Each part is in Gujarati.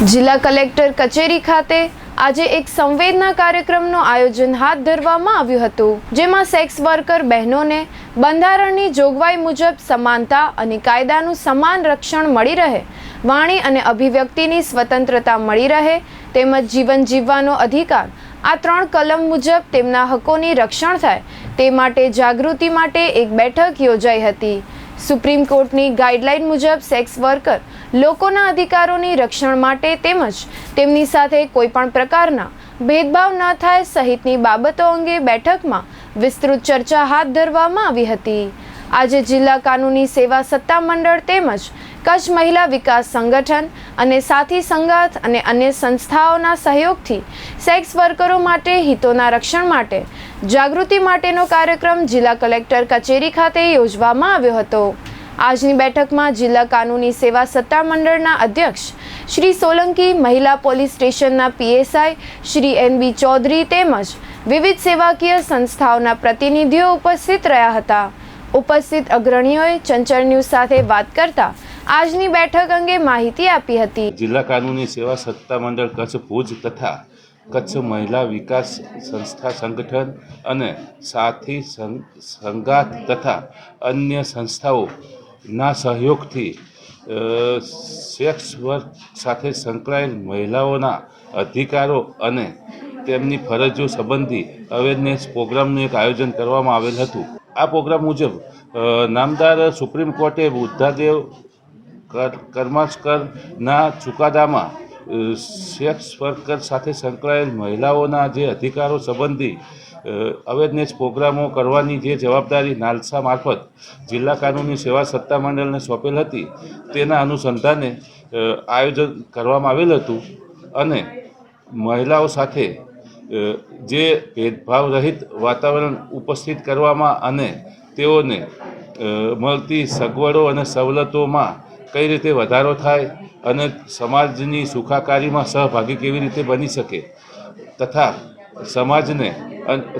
જિલ્લા કલેક્ટર કચેરી ખાતે આજે એક સંવેદના કાર્યક્રમનું આયોજન હાથ ધરવામાં આવ્યું હતું, જેમાં સેક્સ વર્કર બહેનોને બંધારણની જોગવાઈ મુજબ સમાનતા અને કાયદાનું સમાન રક્ષણ મળી રહે, વાણી અને અભિવ્યક્તિની સ્વતંત્રતા મળી રહે, તેમજ જીવન જીવવાનો અધિકાર, આ ત્રણ કલમ મુજબ તેમના હકોની રક્ષણ થાય, તે માટે જાગૃતિ માટે એક બેઠક યોજાઈ હતી. સુપ્રીમ કોર્ટની ગાઈડલાઈન મુજબ સેક્સ વર્કર લોકોના અધિકારોની રક્ષણ માટે તેમજ તેમની સાથે કોઈપણ પ્રકારના ભેદભાવ ન થાય સહિતની બાબતો અંગે બેઠકમાં વિસ્તૃત ચર્ચા હાથ ધરવામાં આવી હતી. આજે જિલ્લા કાનૂની સેવા સત્તા મંડળ તેમજ કચ્છ મહિલા વિકાસ સંગઠન અને સાથી સંગાથ અને અન્ય સંસ્થાઓના સહયોગથી સેક્સ વર્કરો માટે, હિતોના રક્ષણ માટે, જાગૃતિ માટેનો કાર્યક્રમ જિલ્લા કલેક્ટર કચેરી ખાતે યોજવામાં આવ્યો હતો. આજની બેઠકમાં જિલ્લા કાનૂની સેવા સત્તા મંડળના અધ્યક્ષ શ્રી સોલંકી, મહિલા પોલીસ સ્ટેશનના PSI Shri N B Chaudhary તેમજ વિવિધ સેવાકીય સંસ્થાઓના પ્રતિનિધિઓ ઉપસ્થિત રહ્યા હતા. ઉપસ્થિત અગ્રણીઓએ ચંચળ ન્યૂઝ સાથે વાત કરતા આજની બેઠક અંગે માહિતી આપી હતી. જિલ્લા કાનૂની સેવા સત્તા મંડળ કચ્છ ભુજ તથા કચ્છ મહિલા વિકાસ સંસ્થા સંગઠન અને સાથી સં- સંગાથ તથા અન્ય સંસ્થાઓના સહયોગથી સેક્સ વર્ક સાથે સંકળાયેલ મહિલાઓના અધિકારો અને તેમની ફરજો સંબંધી અવેરનેસ પ્રોગ્રામનું એક આયોજન કરવામાં આવેલ હતું. આ પ્રોગ્રામ મુજબ નામદાર સુપ્રીમ કોર્ટે બુદ્ધાદેવ કર, કર્માસ્કરના ચુકાદામાં સેક્સ વર્કર સાથે સંકળાયેલ મહિલાઓના જે અધિકારો સંબંધી અવેરનેસ પ્રોગ્રામો કરવાની જે જવાબદારી નાલસા મારફત જિલ્લા કાનૂની સેવા સત્તા મંડળને સોંપેલ હતી, તેના અનુસંધાને આયોજન કરવામાં આવેલ હતું અને મહિલાઓ સાથે જે ભેદભાવ રહિત વાતાવરણ ઉપસ્થિત કરવામાં અને તેઓને મળતી સગવડો અને સવલતોમાં કઈ રીતે વધારો થાય અને સમાજની સુખાકારીમાં સહભાગી કેવી રીતે બની શકે તથા સમાજને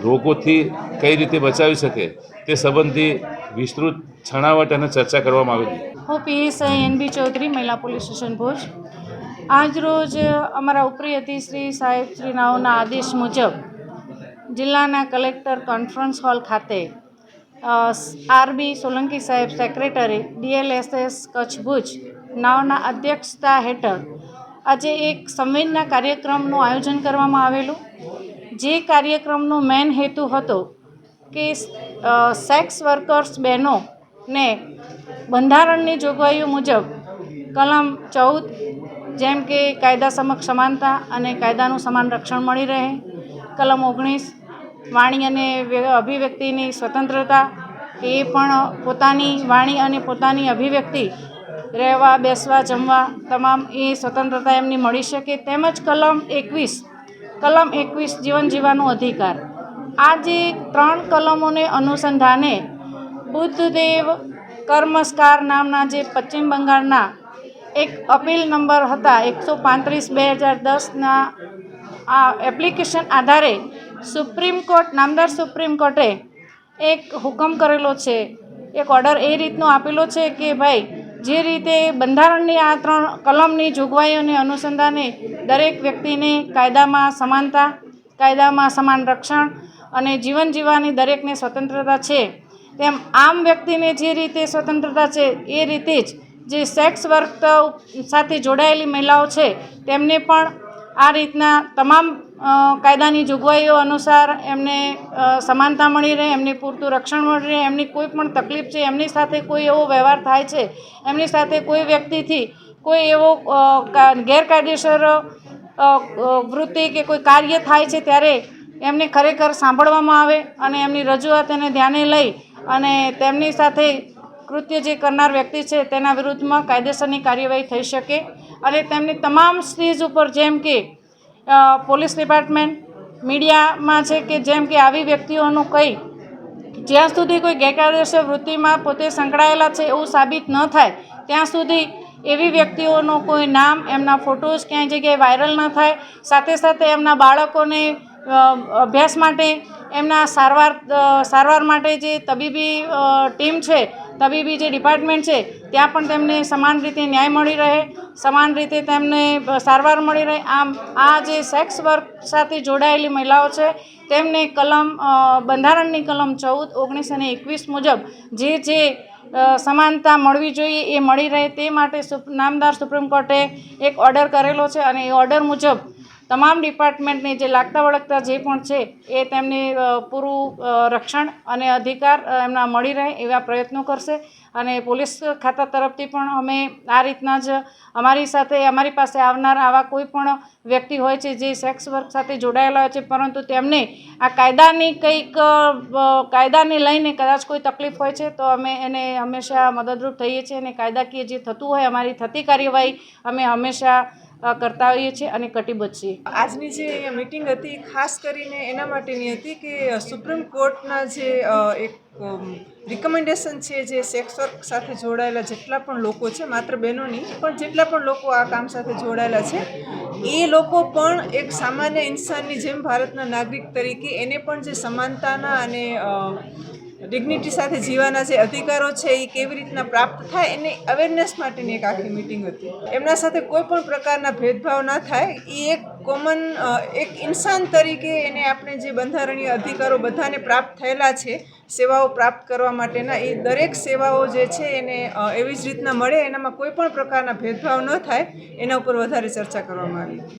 રોગોથી કઈ રીતે બચાવી શકે તે સંબંધી વિસ્તૃત છણાવટ અને ચર્ચા કરવામાં આવેલી. હું પીએસઆઈ એન બી ચૌધરી મહિલા પોલીસ સ્ટેશન ભુજ આજ રોજ અમારા ઉપરી અતિશ્રી સાહેબ શ્રીનાઓના આદેશ મુજબ જિલ્લાના કલેક્ટર કોન્ફરન્સ હોલ ખાતે આરબી સોલંકી સાહેબ સેક્રેટરી, ડીએલએસએસ કચ્છ ભુજ નાઓના અધ્યક્ષતા હેઠળ આજે એક સંવેદના કાર્યક્રમનું આયોજન કરવામાં આવેલું. જે કાર્યક્રમનો મેન હેતુ હતો કે સેક્સ વર્કર્સ બહેનોને બંધારણની જોગવાઈઓ મુજબ કલમ ચૌદ જેમ કે કાયદા સમક્ષ સમાનતા અને કાયદાનું સમાન રક્ષણ મળી રહે, કલમ ઓગણીસ, વાણી અને અભિવ્યક્તિની સ્વતંત્રતા, એ પણ પોતાની વાણી અને પોતાની અભિવ્યક્તિ, રહેવા, બેસવા, જમવા, તમામ એ સ્વતંત્રતા એમની મળી શકે. તેમજ કલમ એકવીસ કલમ એકવીસ જીવન જીવવાનો અધિકાર. આ જે ત્રણ કલમોને અનુસંધાને બુદ્ધદેવ કર્મસ્કાર નામના જે પશ્ચિમ બંગાળના એક અપીલ નંબર હતા એકસો પાંત્રીસ બે હજાર દસના આ એપ્લિકેશન આધારે સુપ્રીમ કોર્ટ, નામદાર સુપ્રીમ કોર્ટે એક હુકમ કરેલો છે. એક ઓર્ડર એ રીતનો આપેલો છે કે ભાઈ, જે રીતે બંધારણની આ ત્રણ કલમની જોગવાઈઓને અનુસંધાને દરેક વ્યક્તિને કાયદામાં સમાનતા, કાયદામાં સમાન રક્ષણ અને જીવન જીવવાની દરેકને સ્વતંત્રતા છે. તેમ આમ વ્યક્તિને જે રીતે સ્વતંત્રતા છે એ રીતે જ જે સેક્સ વર્ક સાથે જોડાયેલી મહિલાઓ છે, તેમને પણ આ રીતના તમામ કાયદાની જોગવાઈઓ અનુસાર એમને સમાનતા મળી રહે, એમને પૂરતું રક્ષણ મળી રહે, એમની કોઈ પણ તકલીફ છે, એમની સાથે કોઈ એવો વ્યવહાર થાય છે, એમની સાથે કોઈ વ્યક્તિથી કોઈ એવો ગેરકાયદેસર વૃત્તિ કે કોઈ કાર્ય થાય છે, ત્યારે એમને ખરેખર સાંભળવામાં આવે અને એમની રજૂઆત એને ધ્યાને લઈ અને તેમની સાથે કૃત્ય જે કરનાર વ્યક્તિ છે તેના વિરુદ્ધમાં કાયદેસરની કાર્યવાહી થઈ શકે અને તેમની તમામ સ્ટેજ ઉપર જેમ કે પોલીસ ડિપાર્ટમેન્ટ, મીડિયામાં છે કે જેમ કે આવી વ્યક્તિઓનું કંઈ, જ્યાં સુધી કોઈ ગેરકાયદેસર વૃત્તિમાં પોતે સંકળાયેલા છે એવું સાબિત ન થાય, ત્યાં સુધી એવી વ્યક્તિઓનું કોઈ નામ, એમના ફોટોઝ ક્યાંય જગ્યાએ વાયરલ ન થાય. સાથે સાથે એમના બાળકોને અભ્યાસ માટે એમના સારવાર સારવાર માટે જે તબીબી ટીમ છે, તબીબી જે ડિપાર્ટમેન્ટ છે, ત્યાં પણ તેમને સમાન રીતે ન્યાય મળી રહે, સમાન રીતે તેમને સારવાર મળી રહે. આમ, આ જે સેક્સ વર્ક સાથે જોડાયેલી મહિલાઓ છે, તેમને કલમ બંધારણની કલમ ચૌદ, ઓગણીસ અને એકવીસ મુજબ જે જે સમાનતા મળવી જોઈએ એ મળી રહે, તે માટે નામદાર સુપ્રીમ કોર્ટે એક ઓર્ડર કરેલો છે અને એ ઓર્ડર મુજબ તમામ ડિપાર્ટમેન્ટને જે લાગતા વળગતા જે પણ છે, એ તેમને પૂરું રક્ષણ અને અધિકાર એમના મળી રહે એવા પ્રયત્નો કરશે. અને પોલીસ ખાતા તરફથી પણ અમે આ રીતના જ અમારી સાથે, અમારી પાસે આવનાર આવા કોઈ પણ વ્યક્તિ હોય છે જે સેક્સ વર્ક સાથે જોડાયેલા હોય છે, પરંતુ તેમને આ કાયદાની કંઈક કાયદાને લઈને કદાચ કોઈ તકલીફ હોય છે, તો અમે એને હંમેશા મદદરૂપ થઈએ છીએ અને કાયદાકીય જે થતું હોય, અમારી થતી કાર્યવાહી અમે હંમેશા કરતા હોઈએ છીએ અને કટિબદ્ધ છીએ. આજની જે મિટિંગ હતી, ખાસ કરીને એના માટેની હતી કે સુપ્રીમ કોર્ટના જે એક રિકમેન્ડેશન છે જે સેક્સ વર્ક સાથે જોડાયેલા જેટલા પણ લોકો છે, માત્ર બહેનો નહીં પણ જેટલા પણ લોકો આ કામ સાથે જોડાયેલા છે, એ લોકો પણ એક સામાન્ય ઇન્સાનની જેમ ભારતના નાગરિક તરીકે એને પણ જે સમાનતાના અને ડિગ્નિટી સાથે જીવાના જે અધિકારો છે એ કેવી રીતના પ્રાપ્ત થાય એની અવેરનેસ માટેની એક આખી મિટિંગ હતી. એમના સાથે કોઈ પણ પ્રકારના ભેદભાવ ના થાય, એ એક કોમન એક ઇન્સાન તરીકે એને આપણે જે બંધારણીય અધિકારો બધાને પ્રાપ્ત થયેલા છે, સેવાઓ પ્રાપ્ત કરવા માટેના, એ દરેક સેવાઓ જે છે એને એવી જ રીતના મળે, એનામાં કોઈ પણ પ્રકારના ભેદભાવ ન થાય, એના ઉપર વધારે ચર્ચા કરવામાં આવી